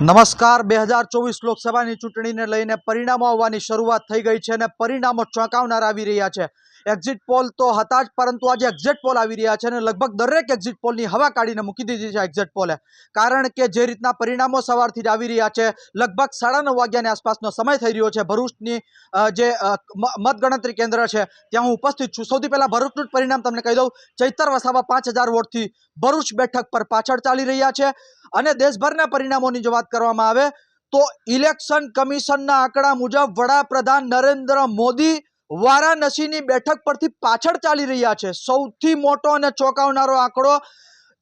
નમસ્કાર, બે હજાર ચોવીસ લોકસભાની ચૂંટણીને લઈને પરિણામો આવવાની શરૂઆત થઈ ગઈ છે અને પરિણામો ચોંકાવનાર આવી રહ્યા છે. એક્ઝિટ પોલ તો હતા જ, પરંતુ આજે એક્ઝિટ પોલ આવી રહ્યા છે અને લગભગ દરેક એક્ઝિટ પોલની હવા કાઢીને મૂકી દીધી છે એક્ઝિટ પોલે કારણ કે જે રીતના પરિણામો સવારથી જ આવી રહ્યા છે, લગભગ સાડા નવ વાગ્યાની આસપાસનો સમય થઈ રહ્યો છે. ભરૂચની જે મતગણતરી કેન્દ્ર છે, ત્યાં હું ઉપસ્થિત છું. સૌથી પહેલાં ભરૂચનું જ પરિણામ તમને કહી દઉં. ચૈતર વસાવા પાંચ હજાર વોટથી ભરૂચ બેઠક પર પાછળ ચાલી રહ્યા છે અને દેશભરના પરિણામોની જો વાત કરવામાં આવે તો ઇલેક્શન કમિશનના આંકડા મુજબ વડાપ્રધાન નરેન્દ્ર મોદી વારાણસીની બેઠક પરથી પાછળ ચાલી રહ્યા છે. સૌથી મોટો અને ચોંકાવનારો આંકડો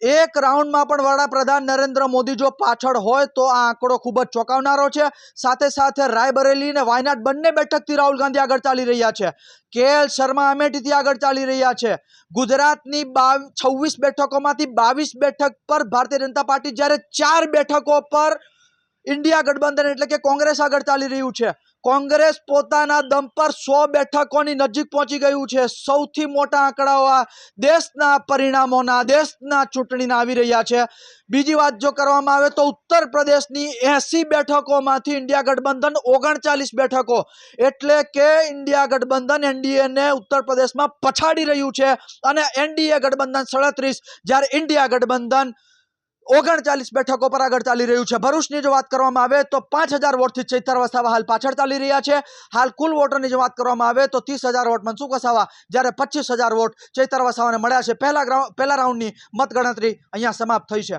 એક રાઉન્ડમાં પણ વડાપ્રધાન નરેન્દ્ર મોદી જો પાછળ હોય તો આ આંકડો ખૂબ જ ચોંકાવનારો છે. સાથે સાથે રાયબરેલી અને વાયનાડ બંને બેઠકથી રાહુલ ગાંધી આગળ ચાલી રહ્યા છે. કે એલ શર્મા અમેઠીથી આગળ ચાલી રહ્યા છે. ગુજરાતની બાવ છવ્વીસ બેઠકોમાંથી બાવીસ બેઠક પર ભારતીય જનતા પાર્ટી જ્યારે ચાર બેઠકો પર ઇન્ડિયા ગઠબંધન એટલે કે કોંગ્રેસ આગળ ચાલી રહ્યું છે. કોંગ્રેસ પોતાના દમ પર સો બેઠકોની નજીક પહોંચી ગયું છે. સૌથી મોટા આંકડાઓ આ દેશના પરિણામોના, દેશના ચૂંટણીના આવી રહ્યા છે. બીજી વાત જો કરવામાં આવે તો ઉત્તર પ્રદેશની એસી બેઠકોમાંથી ઇન્ડિયા ગઠબંધન ઓગણચાલીસ બેઠકો એટલે કે ઇન્ડિયા ગઠબંધન એનડીએને ઉત્તર પ્રદેશમાં પછાડી રહ્યું છે અને એનડીએ ગઠબંધન સડત્રીસ, જ્યારે ઇન્ડિયા ગઠબંધન ઓગણચાલીસ બેઠકો પર આગળ ચાલી રહ્યું છે. ભરૂચની જો વાત કરવામાં આવે તો પાંચ હજાર વોટથી ચૈતર વસાવા હાલ પાછળ ચાલી રહ્યા છે. હાલ કુલ વોટોની જો વાત કરવામાં આવે તો ત્રીસ હજાર વોટ મનસુખ વસાવા, જ્યારે પચીસ હજાર વોટ ચૈતર વસાવાને મળ્યા છે. પહેલા પહેલા રાઉન્ડની મતગણતરી અહીંયા સમાપ્ત થઈ છે.